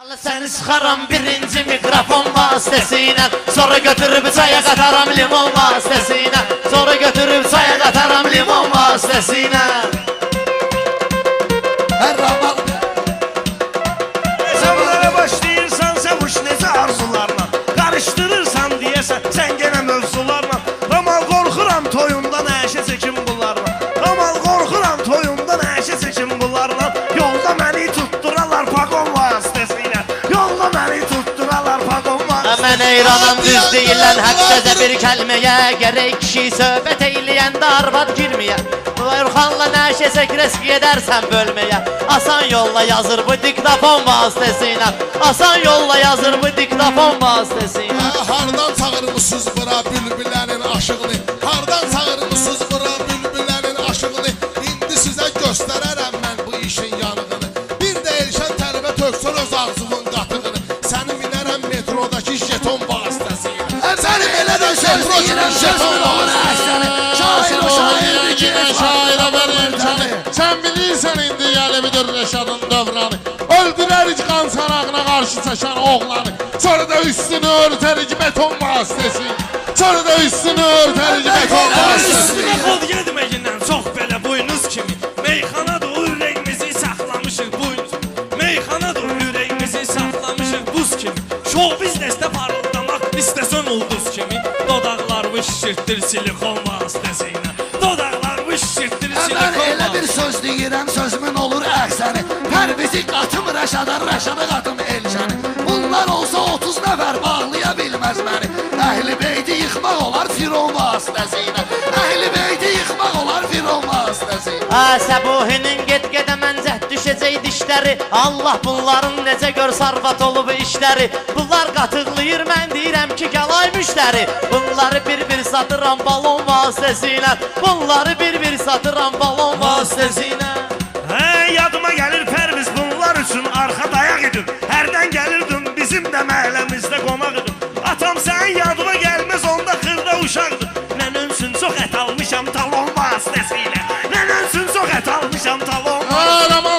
Allah seni sıxaram birinci mikrofon vasitəsilə Sonra götürüb çaya qataram limon vasitəsilə Sonra götürüb çaya qataram limon vasitəsilə Her ramal Sevməyə başlayırsan sevuş necə arzularla Qarışdırırsan deyəsən sən genə mövzularla eyranam düz deyilən haqq sözə bir kəlməyə Gərək kişi söhbət eyləyəndə arvad girməyə Buyurxanla nəşəsək risk edərsən bölməyə Asan yolla yazır bu diktafon vasitəsilə Asan yolla yazır bu diktafon vasitəsilə Hardan çağırmışsınız bura bülbülənin aşığını? Hardan çağırmışsınız bidir Rəşadın dövranı Öldürərik qan sarağına qarşı çəkən oğlanı Sonra da üstünü örtərik beton vasitəsi Sonra da üstünü örtərik beton vasitəsi Üstünə xod getməyindən çox belə buynuz kimi Meyxanadır o ürəyimizi saxlamışıq buynuz Meyxanadır o ürəyimizi saxlamışıq buz kimi Şov biznesdə parıldamaq istəsən ulduz kimi Dodaqlar vışşırtdır silikon Pərvizi qatım Rəşada, Rəşada qatım Elşəni Bunlar olsa 30 nəfər bağlaya bilməz məni Əhli beyti yıxmaq olar Firon vasitəsilə Əhli beyti yıxmaq olar Firon vasitəsilə Ha səbuhinin get-gedə məncət düşəcək dişləri Allah bunların necə gör sarvat olub işləri Bunlar qatıqlayır mən deyirəm ki gəlay müştəri. Bunları bir-bir satıram balon vasitəsilə Bunları bir-bir satıram balon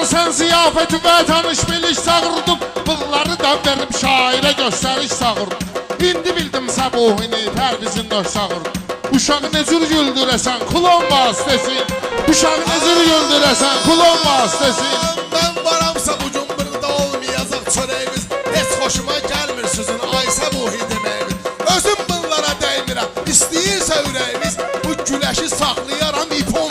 vasitəsilə Araman sən ziyafəti və tanış biliş çağırdım Bunları da verib şairə göstəriş çağırdım İndi bildim səbuhini pərvizin nöş çağırdım Uşağı necür güldürəsən kulon vasitəsi Uşağı necür güldürəsən kulon vasitəsi Ben varamsa bugün burada olmayacak çöreğimiz. Heç hoşuma gelmir sizin Ayşe bu hidimeyimiz Özüm bunlara değmirəm İstəyirsə ürəyimiz Bu güləşi saxlayaram ipon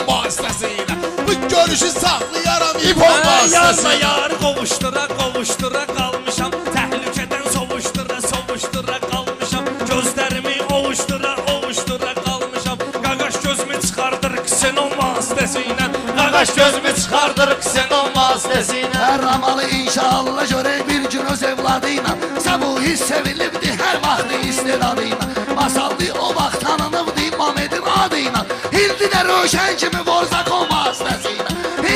Saxlayaram ipon Hə, Yazma vasitəsilə yarı qovuşdura qovuşdura qalmışam Təhlükədən sovuşdura sovuşdura qalmışam Gözlərimi ovuşdura ovuşdura qalmışam Qaqaş gözümü çıxardır ksenon vasitəsilə Qaqaş gözümü çıxardır ksenon vasitəsilə Hər ramalı inşallah görək bir gün öz evladıyla. Səbuhi sevilibdi hər vaxtı istedadıyla Masallı o vaxt tanınıbdı Mamedin adıyla. Hildi də röşən kimi Vorzakon vasitəsilə Hildi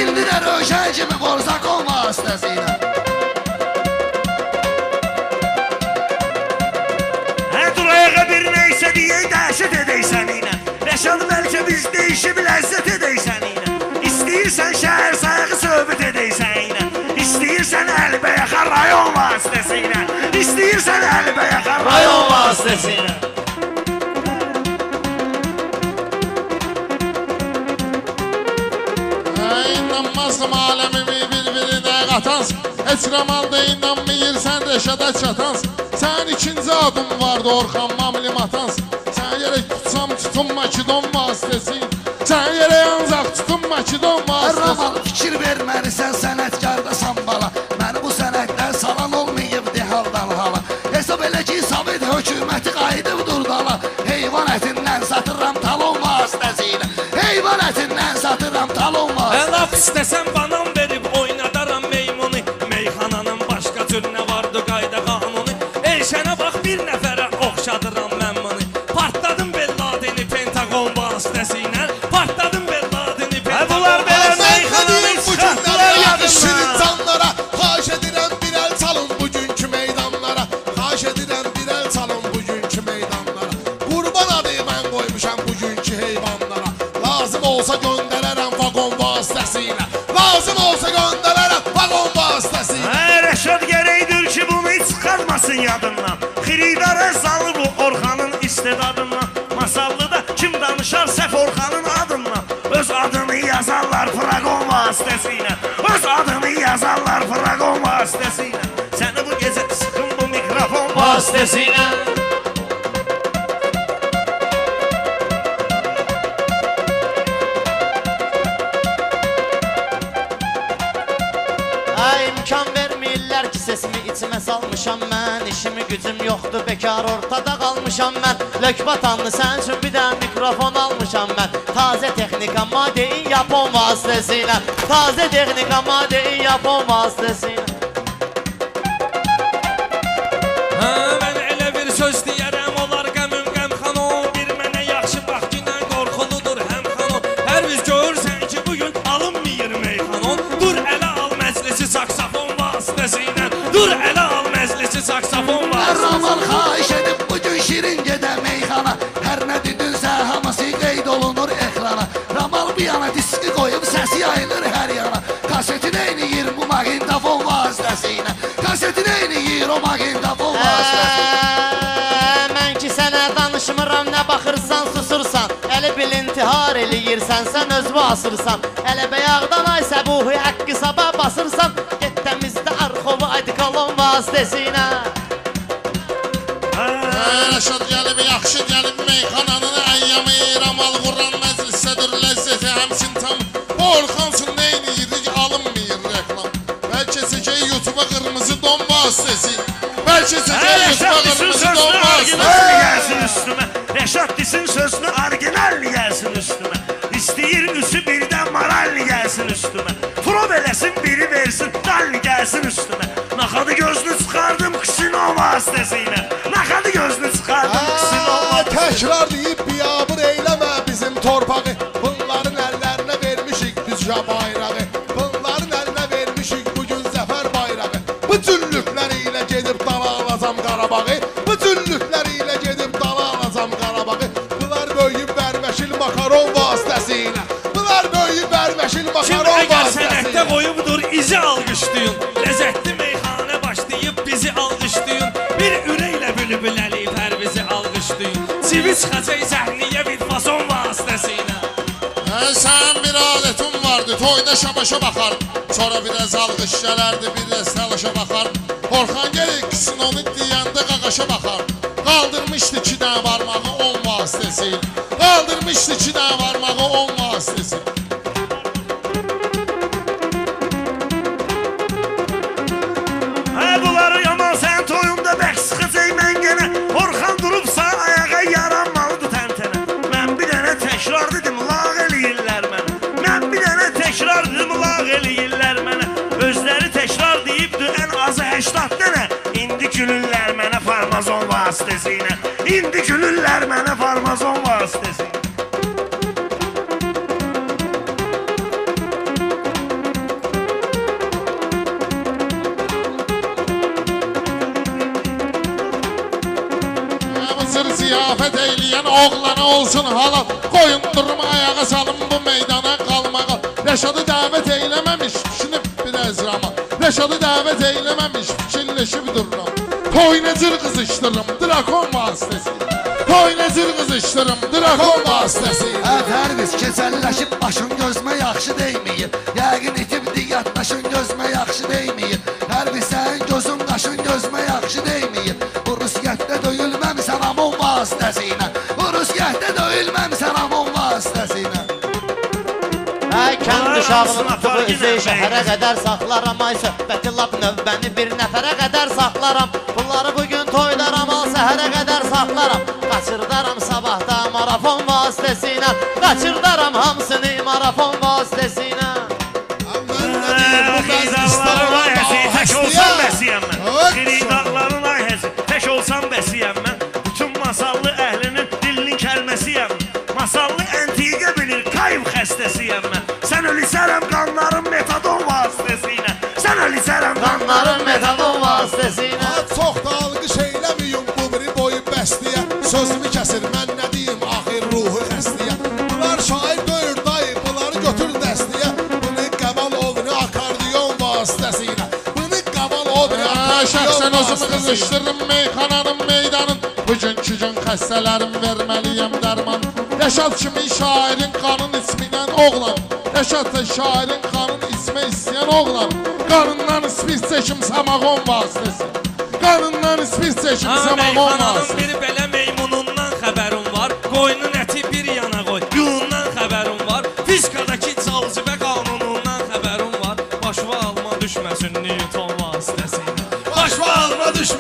də röşən kimi Vorzakon vasitəsilə Hə dur ayağa bir neysə deyək dəhşət edək səninlə Rəşad bəlkə biz deyişib ləzzət edək səninlə İstəyirsən şəhər sayığı söhbət edək səninlə İstəyirsən Əlibəyaxa rayon vasitəsilə İstəyirsən Əlibəyaxa rayon vasitəsilə inanmazdım aləmimi bir-birinə qatans Heç ramalda inanmayırsan rəşada çatans Sən ikinci adım vardı Orxan Mamli Matans Sən yerək tutsam tutun Makidon vasitəsi Sən yerək ancaq tutun Makidon Hər vasitəsi ramal fikir verməlisən sənətkardasan bala Məni bu sənətdən salan olmayıbdı haldan hala. Hesab elə ki Sovet hökuməti qayıdıb durdala. Heyvan ətindən satıram talon vasitəsilə Heyvan ətindən satıram talon vasitəsilə laf istəsən banan verib oynadaram meymunu. Meyxananın başqa cür nə vardı qayda qanunu Elşənə bax bir nəfərə oxşadıram mən bunu. Partladım Belladeni Pentagon vasitəsilə Partladım Belladeni Pentagon Bunlar belə günlər yakışır yadımdan insanlara. Xahiş edirəm bir el çalın bugünkü meydanlara. Xahiş edirəm bir el çalın bugünkü meydanlara. Qurban adı mən qoymuşam bugünkü heyvanlara. Lazım olsa göndərərəm vasıtasıyla. Lazım olsa göndererek vagon vasıtasıyla. Hə, Rəşad gərəkdir ki, bunu heç çıxarmasın yadından Xiridarə zalı bu Orxanın istedadından Masallıda kim danışar səhv Orxanın adından Öz adını yazarlar Fragon vasitəsilə. Öz adını yazarlar Fragon vasitəsilə. Səni bu gecə sıxın bu mikrofon vasitəsilə. Yoxdur bekar ortada qalmışam mən Lökbatanlı üçün bir də mikrofon almışam mən Taze texnika madein yapon vasitəsilə Taze texnika madein yapon vasitəsilə Hə, sən özünü asırsan Ələ bəyağdan ay səbuhi haqqı sabah basırsan Get təmizdə arxovu adikalon vasitəsilə Rəşad gəlib, yaxşı gəlib meyxananın əyyamı Ramal Quran məclisədir ləzzəti həmsin tam Orxansın neyniyirdik alınmayır reklam. Bəlkə çəkək YouTube-a qırmızı don vasitəsi Bəlkə çəkək Rəşad YouTube-a disin qırmızı sözünü don orijinal vasitəsi gəlsin üstümə Rəşad disin sözünü orijinal gəlsin dal gəlsin üstümə Naxadı gözünü çıxardım Xisino vasitəsilə Naxadı gözünü çıxardım Xisino Aa, Təkrar deyib biyabır eyləmə bizim torpağı. Bunların əllərinə vermişik düzca bayrağı Bunların əlinə vermişik bugün zəfər bayrağı ilə gedib dala Bu cüllüklər ilə gedib dala alacam Qarabağı. Bunlar böyüyüb bərbəşil makaron vasitəsilə. Bunlar böyüyüb bərbəşil Kim makaron əgər sənətdə vasitəsilə qoyubdur izi alqışlayın Ləzzətli meyxanə başlayıb bizi alqışlayın Bir ürəklə bülbül əliyib hər bizi alqışlayın Çivi çıxacaq səhnəyə bir fason vasitəsilə sən bir alətin vardı, toyda şabaşa baxar Sonra bir də zalqış gələrdi, bir də salaşa baxar Orxan gəlir ikisini onu deyəndə qaqaşa baxar Qaldırmışdı iki dənə barmağı on vasitəsi Qaldırmışdı iki dənə barmağı on vasitəsi İndi gülürlər mənə farmazon vasitəsilə Mısır ziyafət eyləyən oğlana olsun halal Qoyun durum ayağa salın bu meydana qalmağa Rəşadı dəvət eyləməmiş düşünüb biraz rama Rəşadı dəvət eyləməmiş fikirləşib dururam Toy necir qızışdırım drakon vasitəsi Toy necir qızışdırım drakon vasitəsi Ətəriniz keçəlləşib başın gözmə yaxşı deyməyir Yəqin itibdi yatdaşın gözmə yaxşı deyməyir Hər bir sən gözün qaşın gözmə yaxşı deyməyir Bu rüsgətdə döyülməmsən amon vasitəsilə Bu rüsgətdə döyülməmsən kənd Ay, uşağını hamısına tutubu fark üzey edən şəhərə qədər saxlaram Ay söhbəti lap növbəni bir nəfərə qədər saxlaram Bunları bugün toydaram al səhərə qədər saxlaram Qaçırdaram sabahda marafon vasitəsilə Qaçırdaram hamısını marafon qızışdırım meyxananın meydanın. Bugünkü gün xəstələrim verməliyəm dərman. Rəşad kimi şairin qanın ismindən oğlan. Rəşad da şairin qanın içmək istəyən oğlan. Qanından spis çəkim samağon vasitəsi Qanından spis çəkim samağon meyxananın vasitəsi bir belə meymunundan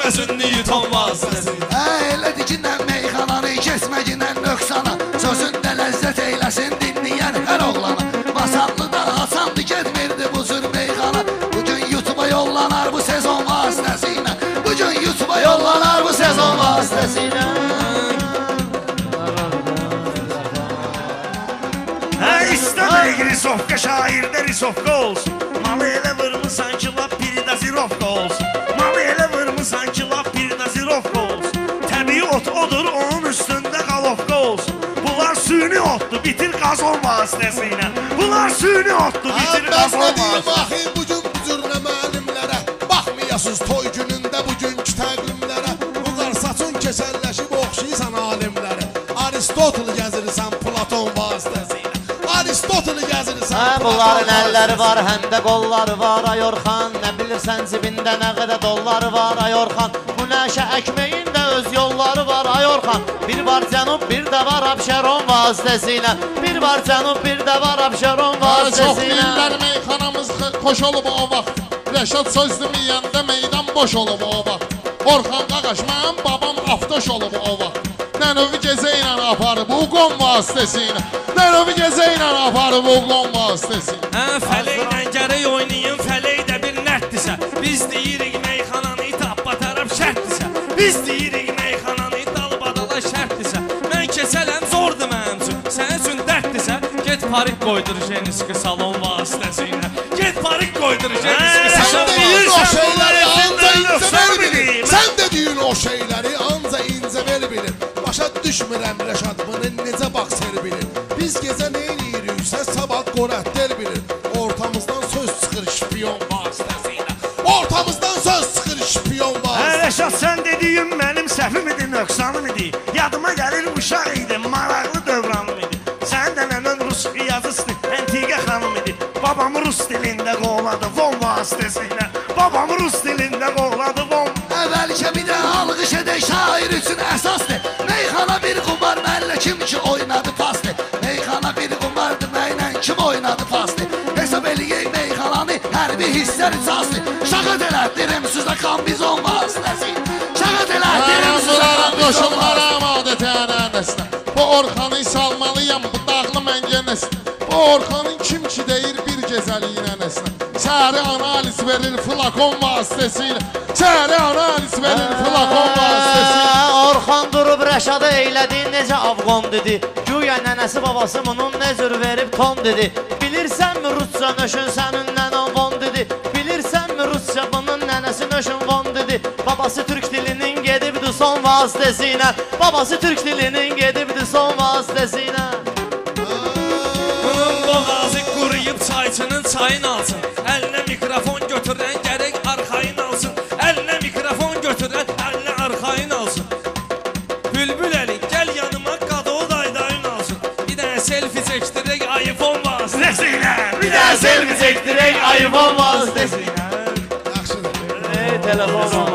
düşməsin Newton vasitəsilə. Hə, elədir ki, nə meyxananı kesməginə nöqsana Sözündə ləzzət eyləsin dinləyən hər oğlana. Masallı da Hasandı getmirdi bu cür meyxana Bugün YouTube'a yollanar bu sezon vasitəsilə Bugün YouTube'a yollanar bu sezon vasitəsilə Hə istəmirik risovka şairdə risovka olsun qazon vasitəsilə Bunlar süni otdu bitir ben qazon ne diyeyim vasitəsilə bakayım bugün bu cürne müəllimlərə Baxmayasız toy günündə bugünkü təqvimlərə Bu qar saçın keçəlləşib oxşayırsan alimlərə Aristotel gəzirsən Platon vasitəsilə Aristotel gəzirsən Hə, Platon bunların əlləri var, həm də qolları var ay Orxan Nə bilirsən cibində nə qədər dolları var ay Nəşə əkməyin də öz yolları var ay Orxan Bir var cənub, bir də var Abşeron vasitəsilə Bir var cənub, bir də var Abşeron vasitəsilə deyirlər meyxanamız x- xoş olub o vaxt Rəşad söz deməyəndə meydan boş olub o vaxt Orxan qaqaş, mənim babam aftoş olub o vaxt Nənövi gecə ilə aparıb bu qon vasitəsilə Nənövi gecə ilə aparıb bu qon vasitəsilə Hə, fələklə gərək Biz deyirik meyxananı dalbadala şərtdirsə. Mən keçələm zordur mənim üçün. Sənin üçün dərddirsə, get parik qoydur jeniski salon vasitəsilə. Get parik qoydur jeniski salon o vasitəsilə. şeyleri anca Sen ince sen bel bilir. bileyim. Sen dediğin o şeyleri anca ince bel bilir. Başa düşmürəm Rəşad bunu necə bax ser bilir. Biz gecə nə eləyiriksə sabah qorətlər bilir. Vasitəsilə Babam rus dilində qovladı, von Əvvəlcə bir də alqış edək şair üçün əsasdır. Meyxana bir qumar məllə kim ki oynadı pastı Meyxana bir qumardı məylə kim oynadı pastı Hesab eləyək meyxananı hərbi hissər icazlı Şahat elətdirim sizə kombizon vasitəsi Şahat elətdirim sizə Razılarım kombizon qoşullara vasitəsi adət ənənəsinə. Bu Orxanı salmalıyam bu dağlı məngənəsinə Bu Orxanın kim ki deyir bir gecəliyinə nəsinə Səhəri analiz verir flakon vasitəsilə Səhəri analiz verir flakon vasitəsilə Hə, Orxan durub Rəşadı eylədi necə avqon dedi. Güya nənəsi babası bunun nə cür verib ton dedi. Bilirsənmi rusca nöşün sənindən avon dedi. Bilirsənmi rusca bunun nənəsi nöşün von dedi. Babası türk dilinin gedibdi son vasitəsilə Babası türk dilinin gedibdi son vasitəsilə Bunun çayını alsın. Əlinə mikrofon götürən gərək arxayın alsın. Əlinə mikrofon götürən əlinə arxayın alsın. Bülbül Əli gəl yanıma qadov daydayın alsın. Bir dənə selfie çəkdirək iPhone vasitəsilə. Bir dənə selfie çəkdirək iPhone vasitəsilə. Yaxşıdır. Ey telefon